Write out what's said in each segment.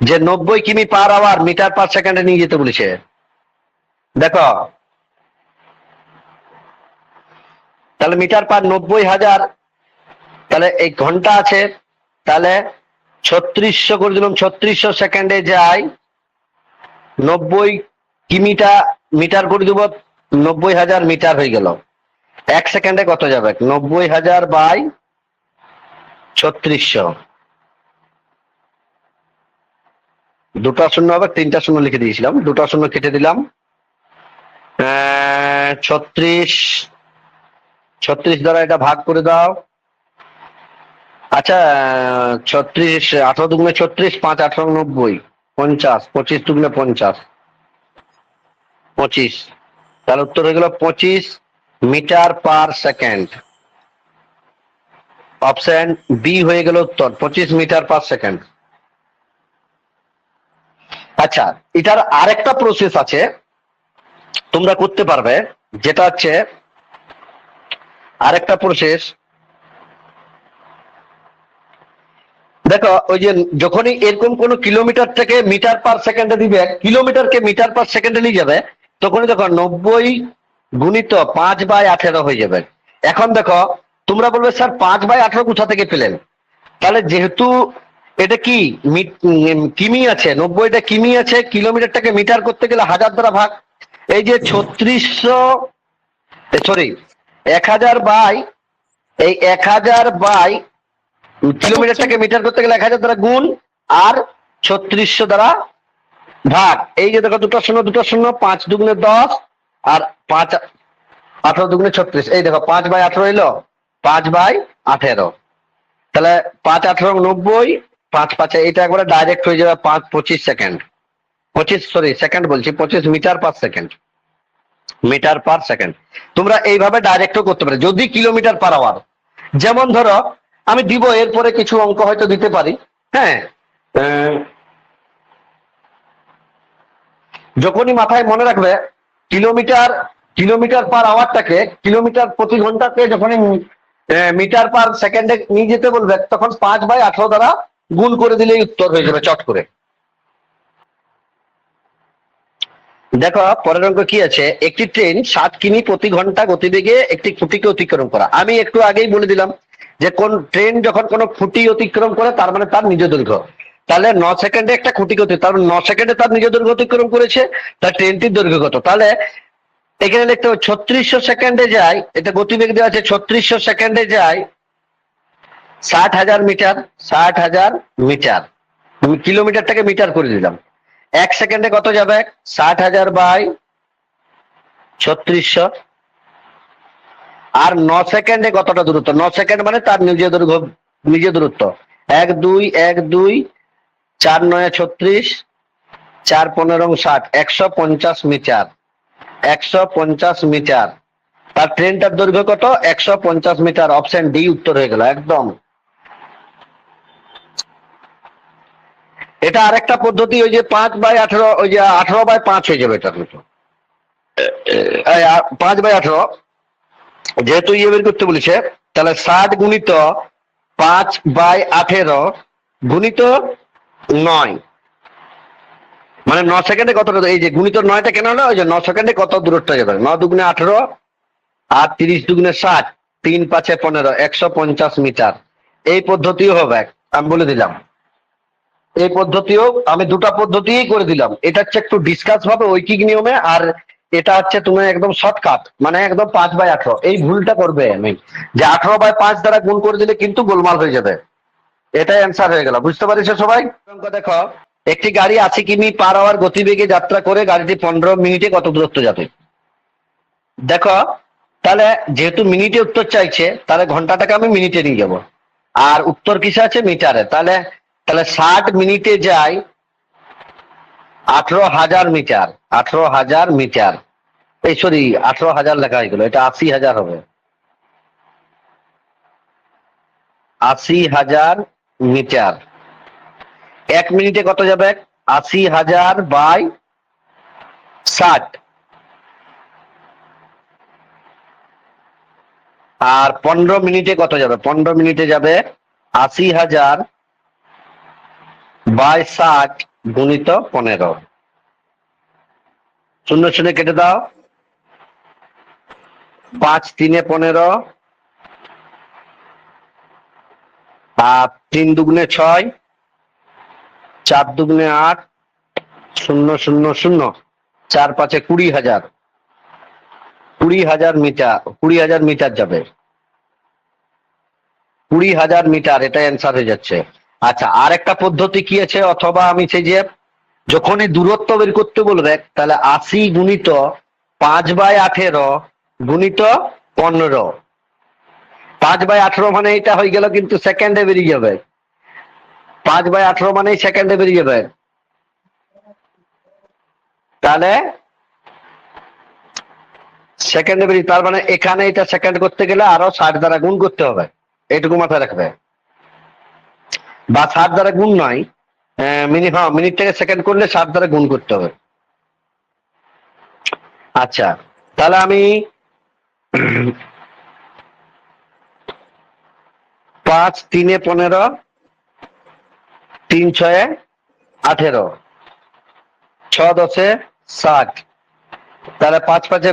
যে নব্বই কিমি পার আওয়ার, মিটার পার সেকেন্ডে নিয়ে যেতে বলেছে। দেখো। তাহলে মিটার পার নব্বই হাজার, তাহলে এই ঘণ্টা আছে, তাহলে ছত্রিশশো করে দিলাম, ছত্রিশশো সেকেন্ডে যায় নব্বই কিমিটা মিটার করে দেবো, নব্বই হাজার মিটার হয়ে গেল। এক সেকেন্ডে কত যাবে? নব্বই হাজার বাই ছত্রিশশো। দুটা শূন্য হবে তিনটা শূন্য লিখে দিয়েছিলাম। দুটা শূন্য কেটে দিলাম। ছত্রিশ ছত্রিশ দ্বারা এটা ভাগ করে দাও। আচ্ছা ছত্রিশ, আঠারো দুগুণে ছত্রিশ, পাঁচ আঠারো নব্বই, পঞ্চাশ, পঁচিশ দুগুণে পঞ্চাশ, পঁচিশ। তাহলে উত্তর হয়ে গেল পঁচিশ metre per second. Option B হয়ে গেল উত্তর, পঁচিশ মিটার পার সেকেন্ড। আচ্ছা এটার আরেকটা প্রসেস আছে। তোমরা করতে পারবে, যেটা হচ্ছে আরেকটা প্রসেস দেখো, ওই যে যখনই এরকম কোন কিলোমিটার থেকে মিটার পার সেকেন্ডে দিবে কিলোমিটারকে মিটার পার সেকেন্ডে নিয়ে যাবে, তখনই দেখো নব্বই গুণিত পাঁচ বাই আঠেরো হয়ে যাবে। এখন দেখো, তোমরা বলবে, স্যার, পাঁচ বাই আঠেরো কোথা থেকে পেলেন? তাহলে যেহেতু এটা কি? কিমি আছে, নব্বইটা কিমি আছে, কিলোমিটারটাকে মিটার করতে গেলে হাজার দ্বারা ভাগ। এই যে ছত্রিশশো সরি এক হাজার বাই, এই এক হাজার বাই কিলোমিটারটাকে মিটার করতে গেলে এক হাজার দ্বারা গুণ, আর ছত্রিশশো দ্বারা ভাগ। এই যে দেখো, দুটো শূন্য দুটো শূন্য, পাঁচ দুগুণে দশ, আর পাঁচ, আঠারো দুগুণে ছত্রিশ। এই দেখো, পাঁচ বাই আঠারো এলো, পাঁচ বাই আঠেরো। তাহলে পাঁচ, আঠারো, নব্বই পাঁচ পাঁচে, এটা একবারে ডাইরেক্ট হয়ে যাবে পাঁচ পঁচিশ সেকেন্ড পঁচিশ সরি সেকেন্ড বলছি, পঁচিশ metre per second metre per second তোমরা এইভাবে ডাইরেক্টও করতে পারো, যদি কিলোমিটার পার আওয়ার যেমন ধরো, আমি দিব, এরপরে কিছু অঙ্ক হয়তো দিতে পারি হ্যাঁ? যখনই মাথায় মনে রাখবে কিলোমিটার কিলোমিটার পার আওয়ারটাকে কিলোমিটার প্রতি ঘন্টাকে যখনই মিটার পার সেকেন্ডে নিয়ে যেতে বলবে, তখন পাঁচ বাই আঠারো দ্বারা গুণ করে দিলেই উত্তর হয়ে যাবে চট করে। দেখো, পরের অঙ্ক কি আছে? একটি ট্রেন সাত কিমি প্রতি ঘণ্টা গতিবেগে একটি খুঁটিকে অতিক্রম করা। আমি একটু আগেই বলে দিলাম যে কোন ট্রেন যখন কোনো খুঁটি অতিক্রম করে, তার মানে তার নিজ দৈর্ঘ্য। তাহলে ন সেকেন্ডে একটা খুঁটি অতি তার ন সেকেন্ডে তার নিজ দৈর্ঘ্য অতিক্রম করেছে, তার ট্রেনটির দৈর্ঘ্য কত? তাহলে এখানে লিখতে হবে, ছত্রিশশো সেকেন্ডে যায়, এটা গতিবেগ দেওয়া আছে, ছত্রিশশো সেকেন্ডে যায় ষাট হাজার মিটার, ষাট হাজার মিটার। কিলোমিটারটাকে মিটার করে দিলাম। এক সেকেন্ডে কত যাবে? ষাট হাজার বাই ছত্রিশশো। আর ন সেকেন্ডে কতটা দূরত্ব? ন সেকেন্ড মানে তার নিজে দৈর্ঘ্য নিজে দূরত্ব। এক দুই এক দুই, চার নয়, ছত্রিশ, চার পনেরো, ষাট। একশো পঞ্চাশ মিটার। একশো পঞ্চাশ মিটার। তার ট্রেনটার দৈর্ঘ্য কত? একশো পঞ্চাশ মিটার। অপশন ডি উত্তর হয়ে গেল। একদম। এটা আরেকটা পদ্ধতি, ওই যে পাঁচ বাই আঠারো, ওই যে আঠারো বাই পাঁচ হয়ে যাবে এটার মতো পাঁচ বাই আঠারো, যেহেতু ইয়ে বের করতে বলেছে, তাহলে ষাট গুণিত পাঁচ বাই আঠেরো গুণিত নয়। মানে ন সেকেন্ডে কত এই যে গুণিত নয়টা কেন হলো, ওই যে ন সেকেন্ডে কত দূরত্ব যাবে? ন দুগুণে আঠেরো, আর তিরিশ দুগুণে ষাট, তিন পাঁচে পনেরো, একশো পঞ্চাশ মিটার। এই পদ্ধতিও হবে, আমি বলে দিলাম। এই পদ্ধতিও আমি দুটা পদ্ধতিই করে দিলাম। এটা হচ্ছে একটু ডিসকাস হবে ঐকিক নিয়মে আর এটা হচ্ছে তুমি একদম শর্টকাট মানে একদম পাঁচ বাই আঠারো। এই ভুলটা করবে আমি। যে আঠারো বাই পাঁচ দ্বারা গুণ করে দিলে কিন্তু গোলমাল হয়ে যাবে। এটাই অ্যান্সার হয়ে গেল। বুঝতে পারিস সবাই? দেখো। একটি গাড়ি আশি কিমি পার আওয়ার গতিবেগে যাত্রা করে গাড়িটি পনেরো মিনিটে কত দূরত্ব যাবে? দেখো তাহলে যেহেতু মিনিটে উত্তর চাইছে তাহলে ঘন্টাটাকে আমি মিনিটে নিয়ে যাব। আর উত্তর কিসে আছে? মিটারে। তাহলে তাহলে ষাট মিনিটে যায় আঠারো হাজার মিটার, আঠারো হাজার মিটার। এই সরি, আঠারো হাজার লেখা হয়ে গেল, এটা আশি হাজার হবে। আশি হাজার মিটার। এক মিনিটে কত যাবে? আশি হাজার বাই ষাট। আর পনেরো মিনিটে কত যাবে? পনেরো মিনিটে যাবে আশি হাজার বাই ষাট গুণিত পনেরো। শূন্য শূন্য কেটে দাও। পাঁচ তিনে পনেরো। আর তিন দুগুণে ছয়। চার দুগুণে আট। শূন্য শূন্য শূন্য। চার পাঁচে কুড়ি হাজার। কুড়ি হাজার মিটার, কুড়ি হাজার মিটার যাবে। কুড়ি হাজার মিটার এটা অ্যান্সার হয়ে যাচ্ছে। আচ্ছা আর একটা পদ্ধতি কি আছে? অথবা আমি সেই যে যখনই দূরত্ব বের করতে বলবে, তাহলে আশি গুণিত পাঁচ বাই আঠেরো গুণিত পনেরো। পাঁচ বাই আঠেরো মানে এটা হয়ে গেল কিন্তু সেকেন্ডে বেরিয়ে যাবে। পাঁচ বাই আঠেরো মানে সেকেন্ডে বেরিয়ে যাবে। তাহলে সেকেন্ডে বেরিয়ে তার মানে এখানে এটা সেকেন্ড করতে গেলে আরও ষাট দ্বারা গুণ করতে হবে। এইটুকু মাথায় রাখবে। বা ষাট দ্বারা গুণ নয় হ্যাঁ মিনিট থেকে সেকেন্ড করলে ষাট দ্বারা গুণ করতে হবে। আচ্ছা তাহলে আমি পাঁচ, তিনে পনেরো, তিন ছয়ে আঠেরো, ছ দশে ষাট। তাহলে পাঁচ পাঁচে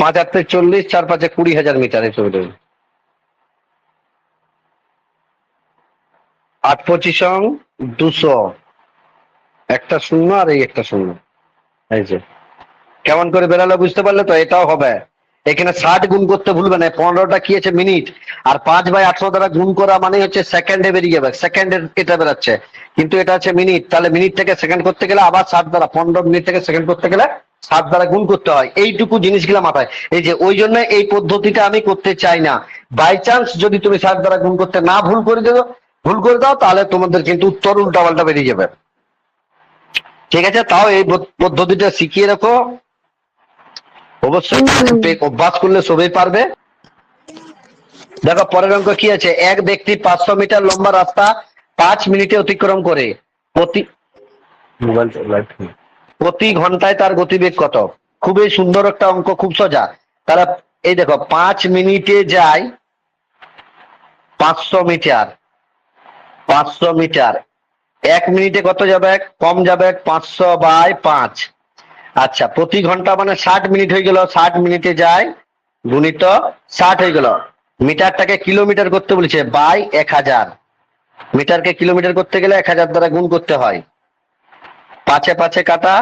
পাঁচ আটে চল্লিশ, চার পাঁচে কুড়ি হাজার মিটার এই আট পঁচিশ দুশো। একটা শূন্য আর এই একটা শূন্য। এই যে। কেমন করে বেরালো বুঝতে পারলে তো? এটাও হবে। এখানে ষাট গুণ করতে ভুলবে না। পনেরোটা কি আছে? মিনিট। আর পাঁচ বাই আঠারো দ্বারা গুণ করা মানে হচ্ছে সেকেন্ডে বেরিয়ে যাবে। সেকেন্ডের এটা বেরাচ্ছে। কিন্তু এটা হচ্ছে মিনিট। তাহলে মিনিট থেকে সেকেন্ড করতে গেলে আবার ষাট দ্বারা, পনেরো মিনিট থেকে সেকেন্ড করতে গেলে ষাট দ্বারা গুণ করতে হয়। এইটুকু জিনিসগুলো মাথায়। এই যে, ওই জন্য এই পদ্ধতিটা আমি করতে চাই না। বাই চান্স যদি তুমি ষাট দ্বারা গুণ করতে না ভুল করে দেবো ভুল করে দাও তাহলে তোমাদের কিন্তু উত্তর উল্টা পাল্টা বেরিয়ে যাবে। ঠিক আছে? তাও এই পদ্ধতিটা শিখিয়ে রাখো। অবশ্যই অভ্যাস করলে সবাই পারবে। দেখো পরের অঙ্ক কি আছে? এক ব্যক্তি পাঁচশো মিটার লম্বা রাস্তা পাঁচ মিনিটে অতিক্রম করে। প্রতি প্রতি ঘন্টায় তার গতিবেগ কত? খুবই সুন্দর একটা অঙ্ক খুব সোজা। তারা এই দেখো পাঁচ মিনিটে যায় পাঁচশো মিটার। পাঁচশো মিটার। এক মিনিটে কত যাবে? কম যাবে পাঁচশো বাই পাঁচ। আচ্ছা প্রতি ঘণ্টা মানে ষাট মিনিট হয়ে গেল, ষাট মিনিটে যায়, গুণিত ষাট হয়ে গেল। মিটারটাকে কিলোমিটার করতে বলেছে বাই এক হাজার। মিটারকে কিলোমিটার করতে গেলে এক হাজার দ্বারা গুণ করতে হয়। পাঁচে পাঁচে কাটা,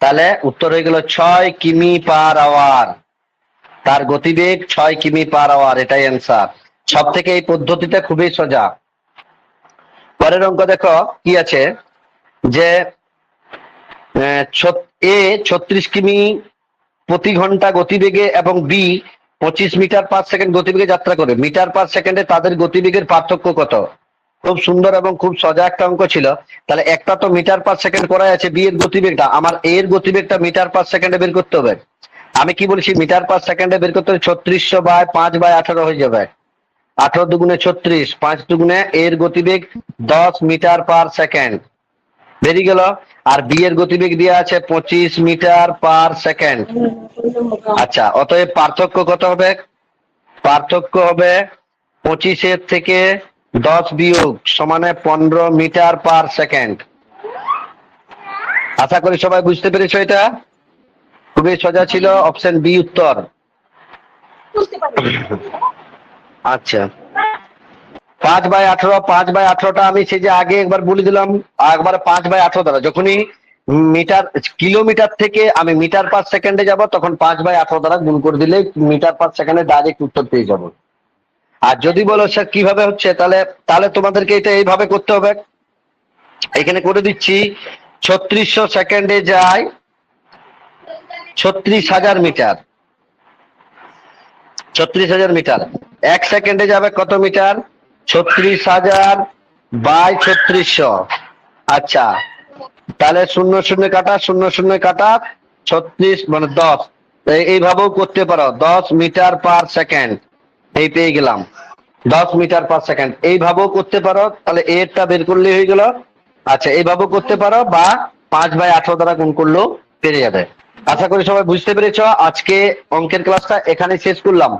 তাহলে উত্তর হয়ে গেল ছয় কিমি পার আওয়ার। তার গতিবেগ ছয় কিমি পার আওয়ার, এটাই অ্যান্সার সব থেকে এই পদ্ধতিটা খুবই সোজা। পরের অঙ্ক দেখো, কি আছে? যে, এ ছত্রিশ কিমি প্রতি ঘণ্টা গতিবেগে এবং বি পঁচিশ মিটার পার সেকেন্ড গতিবেগে যাত্রা করে। মিটার পার সেকেন্ডে তাদের গতিবেগের পার্থক্য কত? খুব সুন্দর এবং খুব সোজা একটা অঙ্ক ছিল। তাহলে একটা তো মিটার পার সেকেন্ড করাই আছে, বি এর গতিবেগটা। আমার এর গতিবেগটা মিটার পার সেকেন্ডে বের করতে হবে। আমি কি বলছি? মিটার পার সেকেন্ডে বের করতে হবে, ছত্রিশশো বাই পাঁচ বাই আঠারো হয়ে যাবে। আঠারো দুগুণে ছত্রিশ, পাঁচ দুগুণে এর গতিবেগ দশ মিটার পার সেকেন্ড। বেরিয়ে গেল? আর বি এর গতিবেগ দেওয়া আছে পঁচিশ মিটার পার সেকেন্ড। আচ্ছা অতএব পার্থক্য কত হবে? পার্থক্য হবে পঁচিশের থেকে দশ বিয়োগ সমানে পনেরো মিটার পার সেকেন্ড। আশা করি সবাই বুঝতে পেরেছ এটা? খুবই সোজা ছিল, অপশন বি উত্তর। আচ্ছা। পাঁচ বাই আঠারো, পাঁচ বাই আঠারোটা আমি সেই যে আগে একবার বলে দিলাম, একবার পাঁচ বাই আঠারো দ্বারা। যখনই মিটার, কিলোমিটার থেকে আমি মিটার পার সেকেন্ডে যাব, তখন পাঁচ বাই আঠারো দ্বারা গুণ করে দিলে মিটার পার সেকেন্ডে ডাইরেক্ট উত্তর পেয়ে যাব। আর যদি বলো, স্যার, কীভাবে হচ্ছে? তাহলে তাহলে তোমাদেরকে এটা এইভাবে করতে হবে। এখানে করে দিচ্ছি, ছত্রিশশো সেকেন্ডে যায় ছত্রিশ হাজার মিটার। ছত্রিশ হাজার মিটার। এক সেকেন্ডে যাবে কত মিটার? ছত্রিশ হাজার বাই ছত্রিশশো। আচ্ছা তাহলে শূন্য শূন্য কাটা, শূন্য শূন্য কাটা, ছত্রিশ মানে দশ। এইভাবেও করতে পারো। দশ মিটার পার সেকেন্ড। এই পেয়ে গেলাম। দশ মিটার পার সেকেন্ড। এইভাবেও করতে পারো। তাহলে এরটা বের করলে হয়ে গেল। আচ্ছা এইভাবেও করতে পারো বা পাঁচ বাই আঠারো দ্বারা গুণ করলেও পেরে যাবে। আশা করি সবাই বুঝতে পেরেছ আজকে অঙ্কের ক্লাসটা এখানে শেষ করলাম।